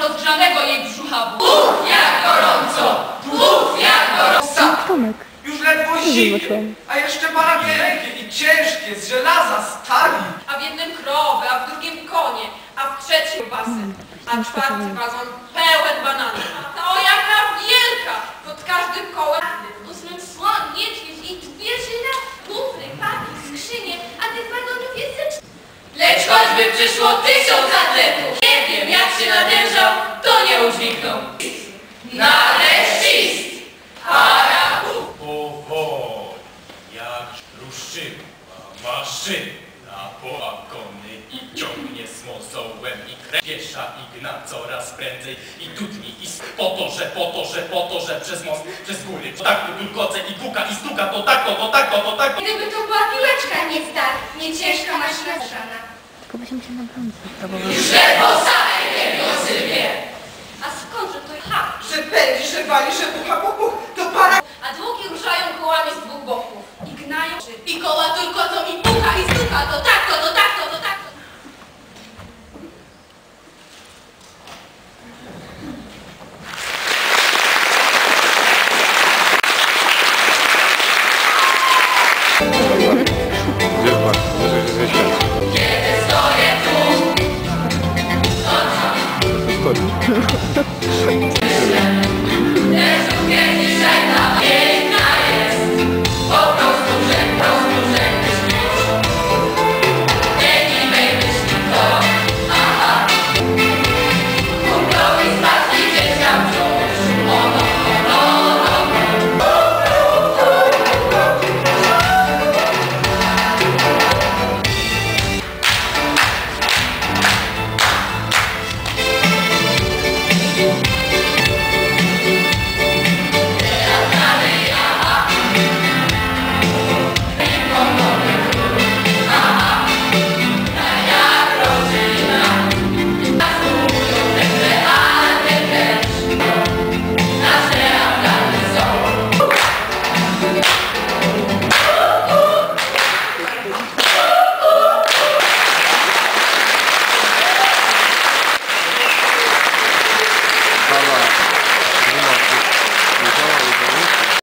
rozgrzanego jej brzucha. Buf, jak gorąco! Buf, jak gorąco! Tomek. Już ledwo zimny, a jeszcze para wielkie i ciężkie, z żelaza, stali. A w jednym krowy, a w drugim konie, a w trzecim basy, a w czwartym wazon pełen bananów. A to jaka wielka! Pod każdym kołem. W ósmym słoń, niedźwiedź i dwie żyrafy, kufry, paki, skrzynie, a tych wagonów jest ze. Lecz choćby przyszło tysiąc atletów, nie wiem jak się nadężał, to nie udźwignął. Nareszcist! Arabu! Powoli, jak ruszyła maszyna pogony i ciągnie z mozołem i krew. Piesza i gna coraz prędzej i dudni i sk- po to, że po to, że po to, że przez most, przez góry. To tak tu bulgoce i puka i stuka, to tak, to, to tak, to, to tak. Gdyby to była piłeczka, nie star, nie ciężka maszyna zrzana. Tylko byśmy się na. Że po samej wielkosywie! A skądże to ha? Że pędzi, że wali, że pucha po